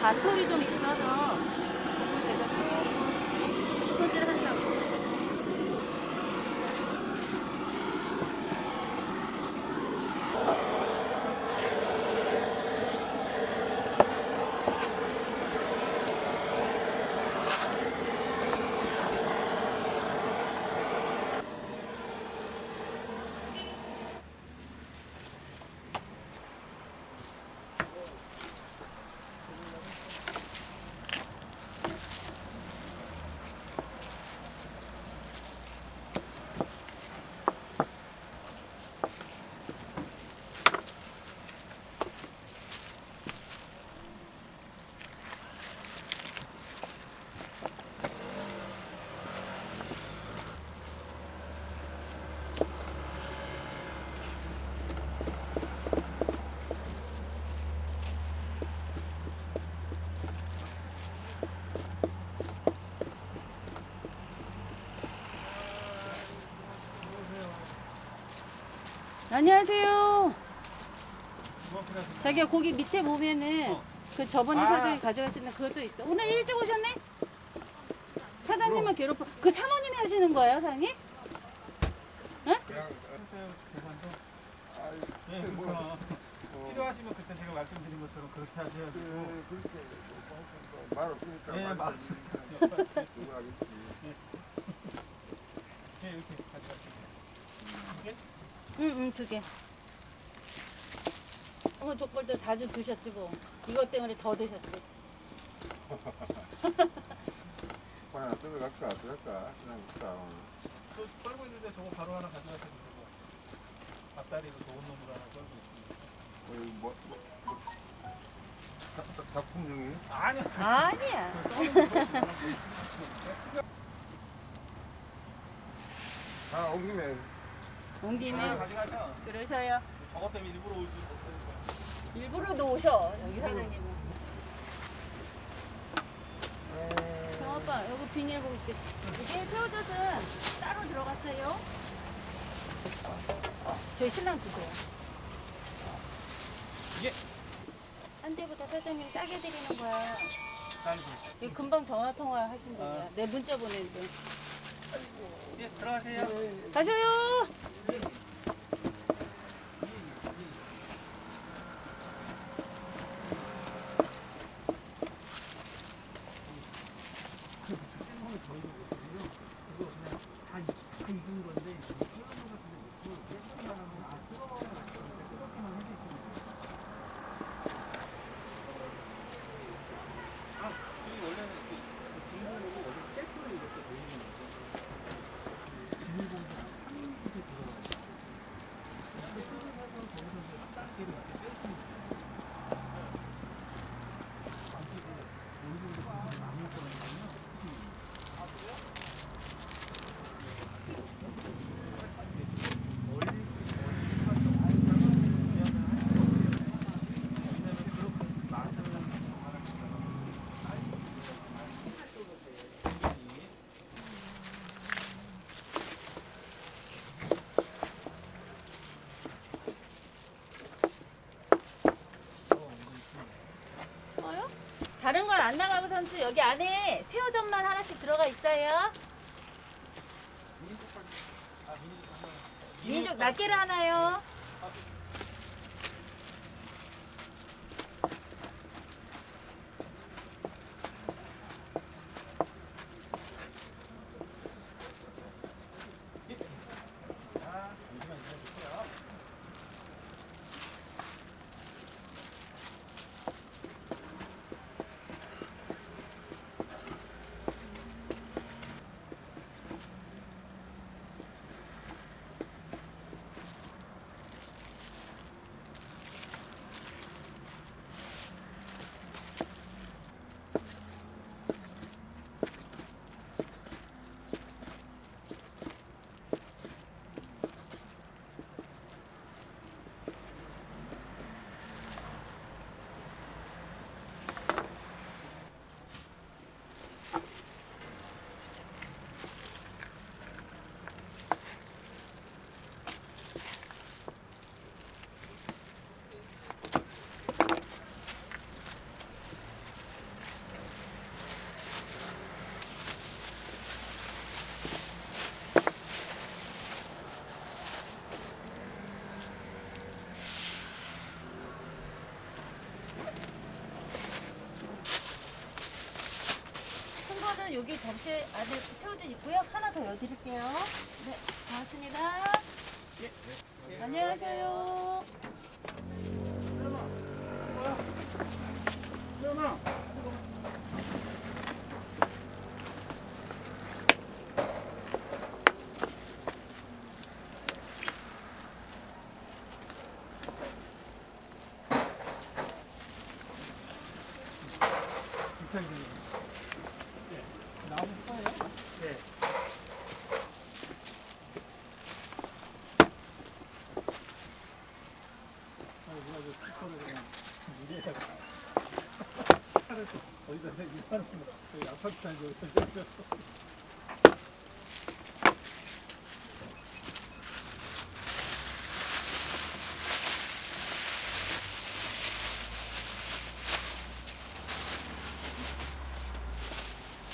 잔털이 좀 있어서 그거 제가 조금 손질한다고. 안녕하세요. 자기야 거기 밑에 보면은 어. 그 저번에 아. 사장이 가져가시는 그것도 있어. 오늘 일찍 오셨네? 사장님은 괴롭혀. 그 사모님이 하시는 거예요, 사장님? 예, 뭐, 그렇구나. 필요하시면 그때 제가 말씀드린 것처럼 그렇게 하셔야 되고 그렇게 말 없으니까 예, 말말 없으니까 누구 하겠지 예, 이렇게 가져가시면 응, 응, 두 개. 어머, 족벌도 자주 드셨지 뭐. 이것 때문에 더 드셨지. 하나 들어갈까 들어갈까 그냥 있다 저 썰고 있는데 저거 바로 하나 가져가셔도 되고 앞다리도 좋은 놈으로 하나 썰고 있습니다 어이 뭐, 뭐, 뭐 작- 작- 작품 중에 아니요 아니야. 다 온 김에 그러셔요. 저것 때문에 일부러 오지 못하니까 일부러도 오셔, 여기 사장님은. 에, 저 오빠, 여기 비닐봉지. 이게 새우젓은 따로 들어갔어요. 저희 신랑 주세요. 이게 한 대보다 사장님이 싸게 드리는 거야. 이거 금방 전화 통화 하신다냐. 아. 내 문자 보내는데. 예 들어가세요 가셔요. 여기 원래는 그 진공으로 어디 셀프로 이렇게 돼 있는 거죠 비닐봉지 한 곳에 들어가 있어요 이렇게 뜯어서 거기서 이제 작게 이렇게 뺄수 있어요 안쪽에 온도도 굉장히 많이 들어있거든요 좋아요? 다른 건 삼촌 여기 안에 새우젓만 하나씩 들어가 있어요. 민족 낱개를 하나요. 접시 안에 새우젓 있고요. 하나 더 여드릴게요. 네, 고맙습니다. 안녕하세요. 비슷하게 생긴 네. 나무 거예요? 네. 아, 누가 저 스티커를 그냥 무게에다가 차를 어디다 이사는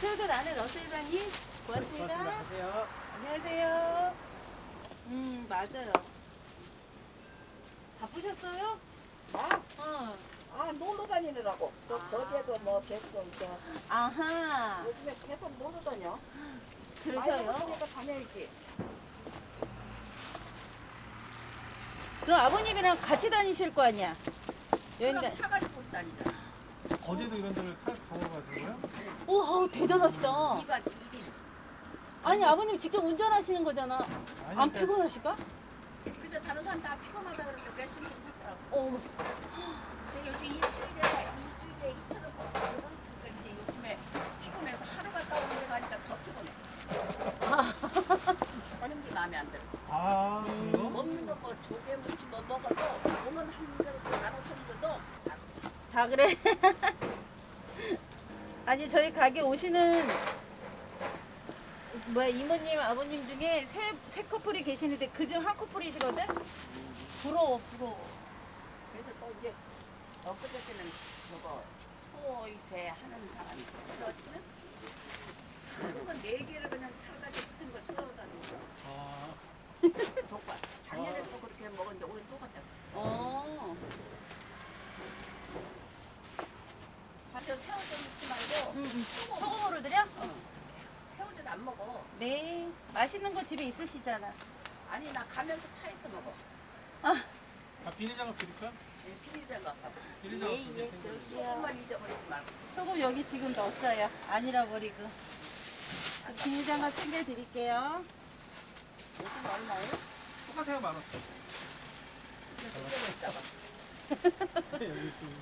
새우젓 안에 넣었어요, 사장님. 고맙습니다. 안녕하세요. 안녕하세요. 음, 맞아요. 바쁘셨어요? 아, 어. 아 놀러 다니느라고. 저 아. 거제도 뭐 이제 아하. 요즘에 계속 놀러 다녀. 그러셔요? 그러니까 다녀야지. 그럼 아버님이랑 같이 다니실 거 아니야? 여행 다. 그럼 차 가지고 다니자. 거제도 이런 데를 차에서 가보가지고요. 오, 어우, 대단하시다. 2박 2일. 아니, 아버님 직접 운전하시는 거잖아. 아니, 안 그러니까 피곤하실까? 그래서 다른 사람 다 피곤하다 그러니까 몇십 년 탔더라고. 어머. 근데 요즘 일주일에 일주일에 이틀을 그러니까 이제 요즘에 피곤해서 하루 갔다 오는 데 가니까 더 피곤해. 다 그래. 아니 저희 가게 오시는 뭐야 이모님 아버님 중에 세, 세 커플이 계시는데 그중 한 커플이시거든? 부러워 부러워. 그래서 또 이제 엊그저께는 저거 소이배 하는 사람이 있어. 어쨌든 네 개를 그냥 사가지고 붙은 걸 썰어다 주고 아, 족발. 작년에 또 그렇게 먹었는데 올해 또 갖다 줘. 어. 저 새우젓 넣지 말고 음, 음. 소금. 소금으로 드려? 어. 새우젓 안 먹어. 네. 맛있는 거 집에 있으시잖아. 아니 나 가면서 차에서 먹어. 아 비닐장갑 드릴까? 네, 비닐장갑 하고. 비닐장갑 예, 예. 조금만 잊어버리지 말고. 소금 여기 지금 넣었어요. 안 잃어버리고. 비닐장갑 챙겨드릴게요. 요즘 얼마예요? 똑같아요, 만 원. 이거 있다가. 여기 있습니다.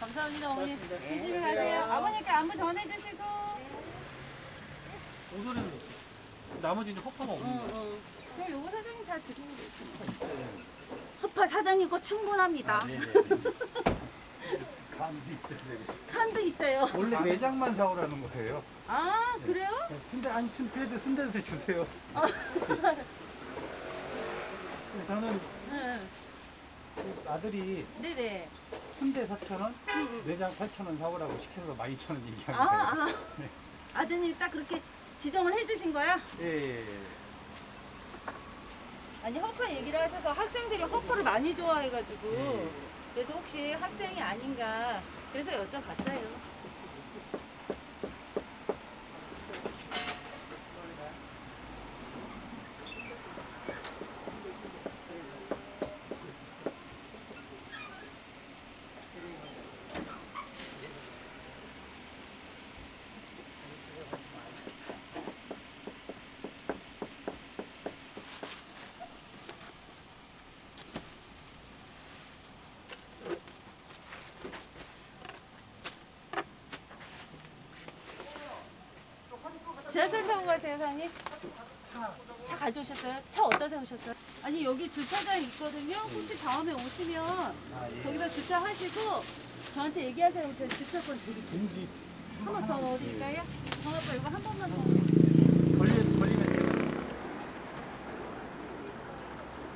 감사합니다 어머니. 고맙습니다. 조심히 네. 가세요. 아버님께 안부 전해주시고. 오소리는. 나머지 이제 허파가 없는 응, 거야. 응. 그럼 요거 사장님 다 드리면 되지. 뭐. 허파 사장님 거 충분합니다. 감도 있어야 되고. 칸도 있어요. 원래 내장만 사오라는 거예요. 아 그래요? 순대 아니 순대도 순대도 주세요. 저는 응. 아들이 네네. 순대 4천 원, 응, 응. 내장 8천 원 사오라고 시켜서 12,000원 아, 얘기하는 거예요. 아. 네. 아드님 딱 그렇게 지정을 해주신 거야? 예, 예, 예. 아니 허파 얘기를 하셔서 학생들이 허파를 많이 좋아해가지고 예. 그래서 혹시 학생이 아닌가 그래서 여쭤봤어요. 지하철 타고 가세요, 사장님? 차 가져오셨어요? 차 어디다 세우셨어요? 아니 여기 주차장 있거든요. 혹시 다음에 오시면. 거기다 주차하시고 저한테 얘기하세요. 저 주차권 드릴게요. 공지 한 번 더 넣어드릴까요? 정아빠 이거 한 번만 더.